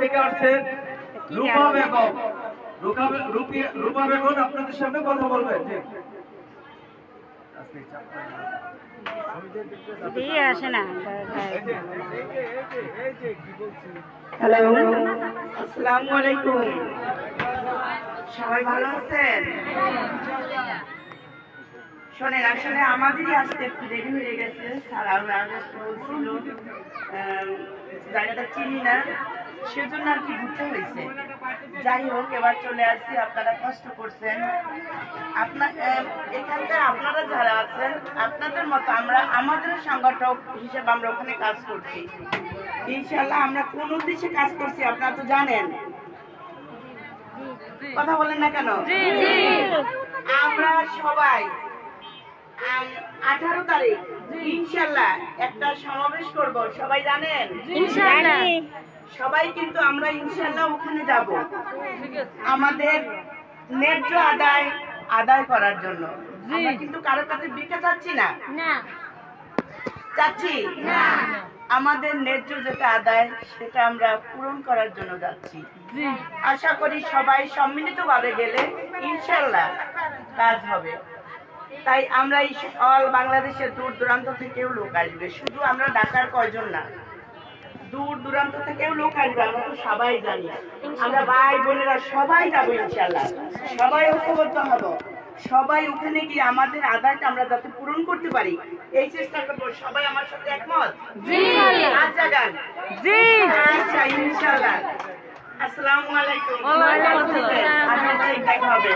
থেকে আসছেন রূপা বেগম। রূপা রূপা বেগম আপনাদের সামনে কথা বলবেন জি। দিয়ে আসে না। হ্যালো আসসালামু আলাইকুম। সবাই ভালো আছেন? শোনেন আসলে আমাদেরই আসতে একটু দেরি হয়ে গেছে। স্যার আরও আগে বলছিল জায়গাটা চিনি না। সেজন্য আর কি ঘুরতে হয়েছে। যাই হোক এবার চলে আসছি আপনারা কষ্ট করছেন। আপনার এখানকার আপনারা যারা আছেন আপনাদের মতো আমরা আমাদের সংগঠক হিসেবে আমরা ওখানে কাজ করছি। ইনশাল্লাহ আমরা কোন উদ্দেশ্যে কাজ করছি আপনারা তো জানেন। কথা বলেন না কেন? আমরা সবাই আঠারো তারিখ ইনশাল্লাহ একটা সমাবেশ করব সবাই জানেন? সবাই কিন্তু আমরা ইনশাল্লাহ ওখানে যাব। আমাদের ন্যায্য আদায় আদায় করার জন্য। আমরা কিন্তু কারোর কাছে ভিক্ষা চাচ্ছি না। চাচ্ছি? আমাদের ন্যায্য যেটা আদায় সেটা আমরা পূরণ করার জন্য যাচ্ছি। আশা করি সবাই সম্মিলিতভাবে গেলে ইনশাল্লাহ কাজ হবে। তাই আমরা এই অল বাংলাদেশের দূর দূরান্ত থেকেও লোক আসবে। শুধু আমরা ঢাকার কয়জন না দূর দূরান্ত থেকেও লোক আসবে আমরা তো সবাই জানি। আমরা ভাই বোনেরা সবাই যাব ইনশাল্লাহ সবাই ঐক্যবদ্ধ হব। সবাই ওখানে গিয়ে আমাদের আদায়টা আমরা যাতে পূরণ করতে পারি এই চেষ্টা করব। সবাই আমার সাথে একমত? হাত জাগান। আচ্ছা ইনশাল্লাহ আসসালামু আলাইকুম। আচ্ছা দেখা হবে।